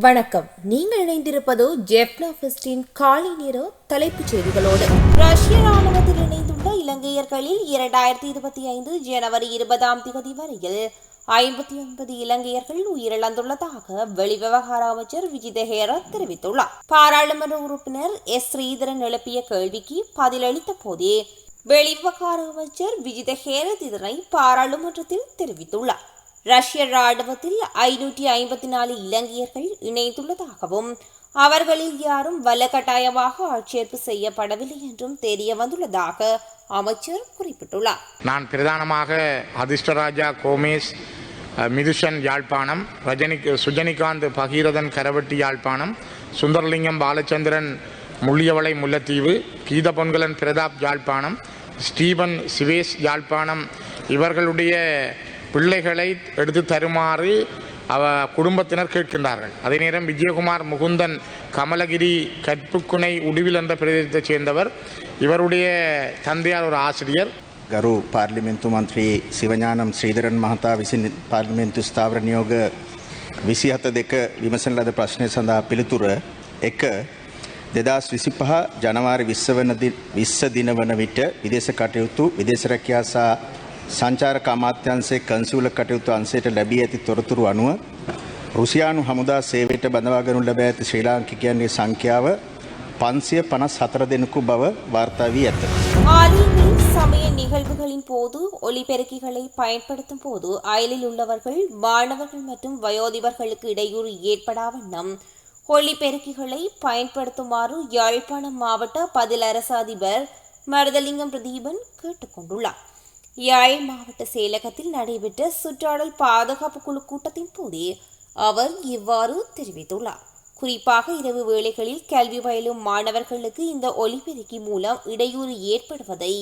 வணக்கம். நீங்கள் இணைந்திருப்பது ஜெப்னா ஃபெஸ்டின் காலை நேர தலைப்புச் செய்திகளோடு. ரஷ்ய ராணுவத்தில் இணைந்துள்ள இலங்கையர்களில் இரண்டாயிரத்தி இருபத்தி ஐந்து ஜனவரி இருபதாம் தேதி வரையில் ஐம்பத்தி ஒன்பது இலங்கையர்கள் உயிரிழந்துள்ளதாக வெளிவிவகார அமைச்சர் விஜித ஹேர தெரிவித்துள்ளார். பாராளுமன்ற உறுப்பினர் எஸ். ஸ்ரீதரன் எழுப்பிய கேள்விக்கு பதிலளித்த போதே வெளிவிவகார அமைச்சர் விஜித ஹேரத் இதனை பாராளுமன்றத்தில் தெரிவித்துள்ளார். ரஷ்ய ராணுவத்தில் ஐநூற்றி ஐம்பத்தி நாலு இலங்கையர்கள் இணைந்துள்ளதாகவும் அவர்களில் யாரும் வலக்கட்டாயமாக ஆட்சேர்ப்பு செய்யப்படவில்லை என்றும் தெரிய வந்துள்ளதாக அமைச்சர் குறிப்பிட்டுள்ளார். நான் பிரதானமாக அதிர்ஷ்டராஜா கோமேஷ் மிதுஷன் யாழ்ப்பாணம் ரஜினி சுஜனிகாந்த் பகீரதன் கரவட்டி யாழ்ப்பாணம் சுந்தரலிங்கம் பாலச்சந்திரன் முள்ளியவளை முல்லைத்தீவு கீதபொன்கலன் பிரதாப் யாழ்ப்பாணம் ஸ்டீபன் சிவேஷ் யாழ்ப்பாணம் இவர்களுடைய பிள்ளைகளை எடுத்து தருமாறு அவ குடும்பத்தினர் கேட்கின்றார்கள் அதே நேரம் விஜயகுமார் முகுந்தன் கமலகிரி கற்புக்குனை உடுவில் என்ற பிரதேசத்தைச் சேர்ந்தவர் இவருடைய தந்தையார் ஒரு ஆசிரியர் ගරු පාර්ලිමෙන්තු මන්ත්‍රී සිවඥානම් ශ්‍රීදරන් මහතා විසින් පාර්ලිමෙන්තු ස්ථාවර නියෝග විසිහත දෙක විමසන ලද ප්‍රශ්නය සඳහා පිළිතුර එක දෙදස් විසිපහ ජනවාරි විශ්ව වන දි- විස්ස දින වන විට විදේශ කටයුතු විදේශරැකයා සහ සංචාරක අමාත්‍යන්සේ කන්සිවල කටයුතු අන්සේට ලැබී ඇති තොරතුරු අනුව රුසියානු හමුදා සේවයට බඳවාගනු ලැබ ඇති ශ්‍රී ලාංකිකයන්ගේ සංඛ්‍යාව පන්සිය පනස් හතර දෙනෙකු බව වාර්තා වී ඇත. ஆலயங்களில் சமய நிகழ்வுகளின் போது ஒலிபெருக்கிகளை பயன்படுத்தும் போது அயலில் உள்ளவர்கள் மாணவர்கள் மற்றும் வயோதிபர்களுக்கு இடையூறு ஏற்படா வண்ணம் ஒலிபெருக்கிகளை பயன்படுத்துமாறு யாழ்ப்பாணம் மாவட்ட பதில் அரசு அதிபர் மருதலிங்கம் பிரதீபன் கேட்டுக்கொண்டுள்ளார் யாழ் மாவட்ட செயலகத்தில் நடைபெற்ற சுற்றாடல் பாதுகாப்பு குழு கூட்டத்தின் போதே அவர் இவ்வாறு தெரிவித்துள்ளார். குறிப்பாக இரவு வேளைகளில் கல்வி பயிலும் மாணவர்களுக்கு இந்த ஒலிபெருக்கி மூலம் இடையூறு ஏற்படுவதை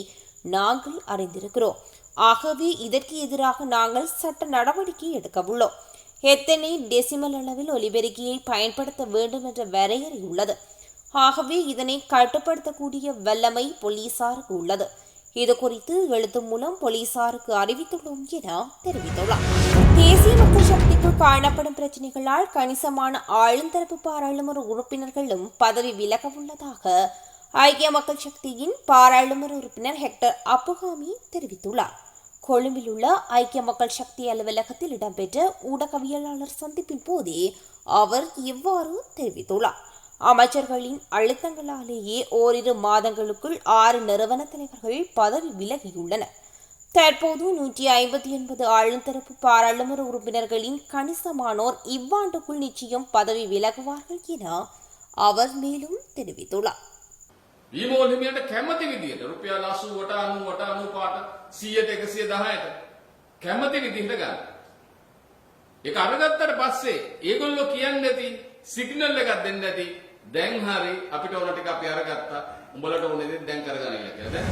நாங்கள் அறிந்திருக்கிறோம். ஆகவே இதற்கு எதிராக நாங்கள் சட்ட நடவடிக்கை எடுக்க உள்ளோம் எத்தனை டெசிமல் அளவில் ஒலிபெருக்கியை பயன்படுத்த வேண்டும் என்ற வரையறை உள்ளது. ஆகவே இதனை கட்டுப்படுத்தக்கூடிய வல்லமை போலீசாருக்கு உள்ளது. இது குறித்து எழுத்து மூலம் போலீசாருக்கு அறிவித்துள்ளோம் என தெரிவித்துள்ளார். தேசிய மக்கள் சக்திக்குள் காணப்படும் பிரச்சனைகளால் கணிசமான ஆளுந்தரப்பு பாராளுமன்ற உறுப்பினர்களும் பதவி விலக உள்ளதாக ஐக்கிய மக்கள் சக்தியின் பாராளுமன்ற உறுப்பினர் ஹெக்டர் அப்புகாமி தெரிவித்துள்ளார். கொழும்பில் உள்ள ஐக்கிய மக்கள் சக்தி அலுவலகத்தில் இடம்பெற்ற ஊடகவியலாளர் சந்திப்பின் போதே அவர் இவ்வாறு தெரிவித்துள்ளார். அமைச்சர்களின் அழுத்தங்களாலேயே ஓரிரு மாதங்களுக்குள் ஆறு நிறுவன தலைவர்கள் பதவி விலகியுள்ளனர் தற்போது நூற்றி ஐம்பத்தி ஒன்பது ஆளுந்தரப்பு பாராளுமன்ற உறுப்பினர்களின் கணிசமானோர் இவ்வாண்டுக்குள் நிச்சயம் பதவி விலகுவார்கள் என அவர் மேலும் தெரிவித்துள்ளார் වීමෝල් හිමියන්ට කැමති විදිහට රුපියල් 80ට 90ට 95ට 100ට 110ට කැමති විදිහට ගන්න. ඒක අරගත්තට පස්සේ ඒගොල්ලෝ කියන්නේ නැති සිග්නල් එකක් දෙන්නේ නැති දැන් හරි අපිට ඕන ටික අපි අරගත්තා. උඹලට ඕනේ දේ දැන් කරගන්න කියලා. දැන්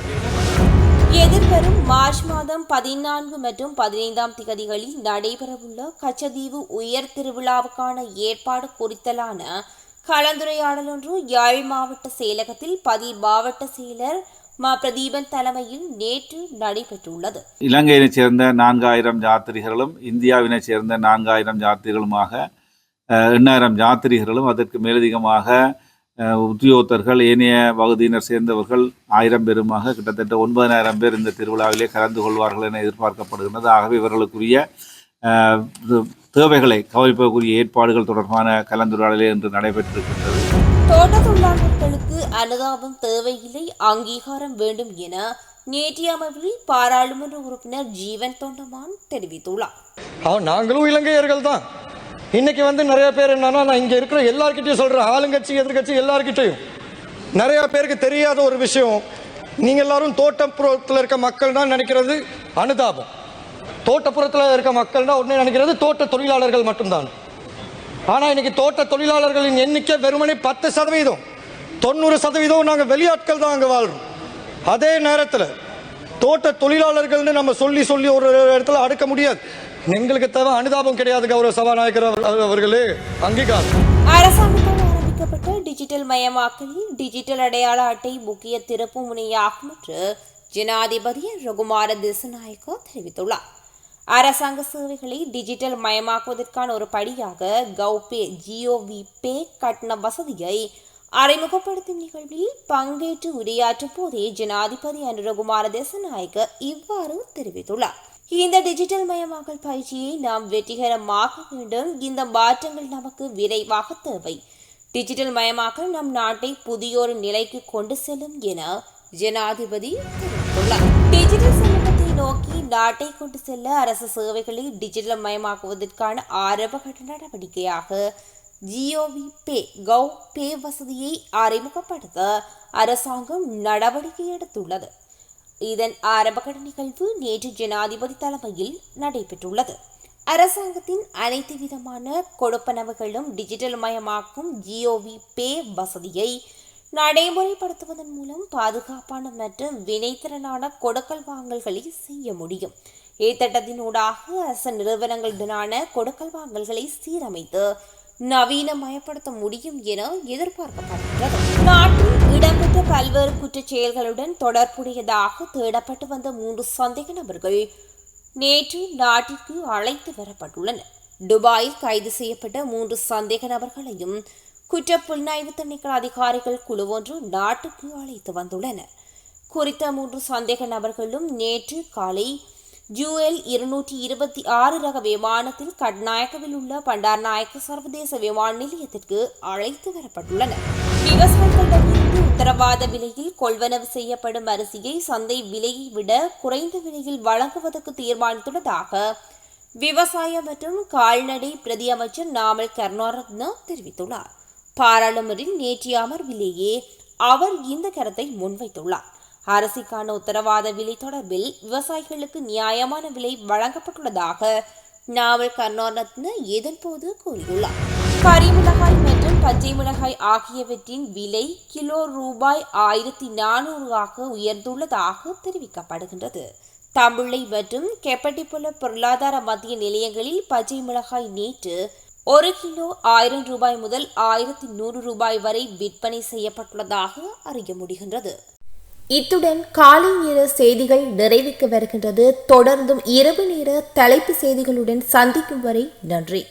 ඒක எதிர்வரும் மார்ச் மாதம் பதினான்கு மற்றும் பதினைந்தாம் திகதிகளில் நடைபெறவுள்ள கச்சதீவு உயர் திருவிழாவுக்கான ஏற்பாடு குறித்தலான கலந்துரையாடல் ஒன்று யாழ் மாவட்ட செயலகத்தில் பதில் மாவட்ட செயலர் ம பிரதீபன் தலைமையில் நேற்று நடைபெற்றுள்ளது இலங்கையினைச் சேர்ந்த நான்காயிரம் யாத்திரிகர்களும் இந்தியாவினைச் சேர்ந்த நான்காயிரம் யாத்திரிகளுமாக அஹ், எண்ணாயிரம் யாத்திரிகர்களும் அதற்கு மேலதிகமாக உத்தியோகத்தர்கள் ஏனைய பகுதியினர் சேர்ந்தவர்கள் ஆயிரம் பேருமாக கிட்டத்தட்ட ஒன்பதனாயிரம் பேர் இந்த திருவிழாவிலே கலந்து கொள்வார்கள் என எதிர்பார்க்கப்படுகின்றது. ஆகவே இவர்களுக்குரிய தேவைகளை கவனிப்பதற்குரிய ஏற்பாடுகள் தொடர்பான கலந்துரையாடலே இன்று நடைபெற்றிருக்கின்றது. தோட்ட தொழிலாளர்களுக்கு அனுதாபம் தேவையில்லை அங்கீகாரம் வேண்டும் என நேற்றைய அமர்வில் பாராளுமன்ற உறுப்பினர் ஜீவன் தொண்டமான் தெரிவித்துள்ளார். நாங்களும் இலங்கையர்கள் தான் இன்னைக்கு வந்து நிறைய பேர் என்னன்னா நான் இங்க இருக்கிற எல்லார்கிட்டயும் சொல்றேன். ஆளுங்கட்சி எதிர்கட்சி எல்லார்கிட்டயும். நிறைய பேருக்கு தெரியாத ஒரு விஷயம். நீங்க எல்லாரும் தோட்டப்புறத்தில் இருக்க மக்கள் தான் நினைக்கிறது அனுதாபம். தோட்டப்புறத்தில் இருக்க மக்கள் தான் உடனே நினைக்கிறது தோட்ட தொழிலாளர்கள் மட்டும்தான். ஆனா இன்னைக்கு தோட்ட தொழிலாளர்களின் எண்ணிக்கை வெறுமனே பத்து சதவீதம். தொண்ணூறு சதவீதம் நாங்கள் வெளியாட்கள் தான் அங்கே வாழ்றோம். அதே நேரத்தில் தோட்ட தொழிலாளர்கள்னு நம்ம சொல்லி சொல்லி ஒரு இடத்துல அடுக்க முடியாது. எங்களுக்கு தேவை அனுதாபம் கிடையாது கௌரவ சபாநாயகர் அவர்களே. அங்கீகாரம். அரசாங்கத்தால் ஆரம்பிக்கப்பட்ட டிஜிட்டல் மயமாக்கலில் டிஜிட்டல் அடையாள அட்டை முக்கிய திருப்பு முனையாகும் என்று ஜனாதிபதி ரகுமார திசநாயக்கோ தெரிவித்துள்ளார். அரசாங்க சேவைகளை டிஜிட்டல் மயமாக்குவதற்கான ஒரு படியாக கௌபே ஜியோவி பே கட்டண வசதியை அறிமுகப்படுத்தும் நிகழ்வில் பங்கேற்று உரையாற்றும் போதே ஜனாதிபதி அனுரகுமார தேசநாயக்க இவ்வாறு தெரிவித்துள்ளார். இந்த டிஜிட்டல் மயமாக்கல் பயிற்சியை நாம் வெற்றிகரமாக்க வேண்டும் இந்த மாற்றங்கள் நமக்கு விரைவாக தேவை. டிஜிட்டல் மயமாக்கல் நம் நாட்டை புதியொரு நிலைக்கு கொண்டு செல்லும் என ஜனாதிபதி தெரிவித்துள்ளார். டிஜிட்டல் சமூகத்தை நோக்கி நாட்டை கொண்டு செல்ல அரசு சேவைகளை டிஜிட்டல் மயமாக்குவதற்கான ஆரம்பகட்ட நடவடிக்கையாக ஜியோவி பே கவ் பே வசதியை அறிமுகப்படுத்த அரசாங்கம் நடவடிக்கை எடுத்துள்ளது. இதன் ஆரம்பகட நிகழ்வு நேற்று ஜனாதிபதி தலைமையில் நடைபெற்றுள்ளது. அரசாங்கத்தின் அனைத்து விதமான கொடுப்பனவுகளும் டிஜிட்டல் மயமாக்கும் ஜியோவி பே வசதியை நடைமுறைப்படுத்துவதன் மூலம் பாதுகாப்பான மற்றும் வினைத்திறனான கொடுக்கல் வாங்கல்களை செய்ய முடியும். இத்திட்டத்தினூடாக அரசு நிறுவனங்களுடனான கொடுக்கல் வாங்கல்களை சீரமைத்து நவீனமயப்படுத்த முடியும் என எதிர்பார்க்கப்படுகிறது. இடம்பெற்ற பல்வேறு குற்றச் செயல்களுடன் தொடர்புடையதாக தேடப்பட்டு வந்த மூன்று சந்தேக நபர்கள் நேற்று நாட்டிற்கு அழைத்து வரப்பட்டுள்ளனர். துபாயில் கைது செய்யப்பட்ட மூன்று சந்தேக நபர்களையும் குற்ற புலனாய்வு திணைக்கள அதிகாரிகள் குழு ஒன்று நாட்டுக்கு அழைத்து வந்துள்ளனர். குறித்த மூன்று சந்தேக நபர்களும் நேற்று காலை ஜூஎல் இருநூற்றி இருபத்தி ஆறு ரக விமானத்தில் கட்நாயக்கவில் உள்ள பண்டார்நாயக்க சர்வதேச விமான நிலையத்திற்கு அழைத்து வரப்பட்டுள்ளனர். விவசாயிகளிடமிருந்து உத்தரவாத விலையில் கொள்வனவு செய்யப்படும் அரிசியை சந்தை விலையை விட குறைந்த விலையில் வழங்குவதற்கு தீர்மானித்துள்ளதாக விவசாய மற்றும் கால்நடை பிரதி அமைச்சர் நாமல் கருணாரத்ன தெரிவித்துள்ளார். பாராளுமன்றில் நேற்றைய அமர்விலேயே அவர் இந்த கருத்தை முன்வைத்துள்ளார். அரசிக்கான உத்தரவாத விலை தொடர்பில் விவசாயிகளுக்கு நியாயமான விலை வழங்கப்பட்டுள்ளதாக நாவல் கருணாரத்ன இதன்போது கூறியுள்ளார். கரிமிளகாய் பச்சை மிளகாய் ஆகியவற்றின் விலை கிலோ ரூபாய் ஆயிரத்தி நானூறு ஆக உயர்ந்துள்ளதாக தெரிவிக்கப்படுகின்றது. தமிழை மற்றும் கெப்பட்டிப்புல பொருளாதார மத்திய நிலையங்களில் பச்சை மிளகாய் நேற்று ஒரு கிலோ ஆயிரம் ரூபாய் முதல் ஆயிரத்தி நூறு ரூபாய் வரை விற்பனை செய்யப்பட்டுள்ளதாக அறிய முடிகின்றது. இத்துடன் காலை நேர செய்திகள் நிறைவுக்கு வருகின்றது. தொடர்ந்தும் இரவு நேர தலைப்பு செய்திகளுடன் சந்திக்கும் வரை நன்றி.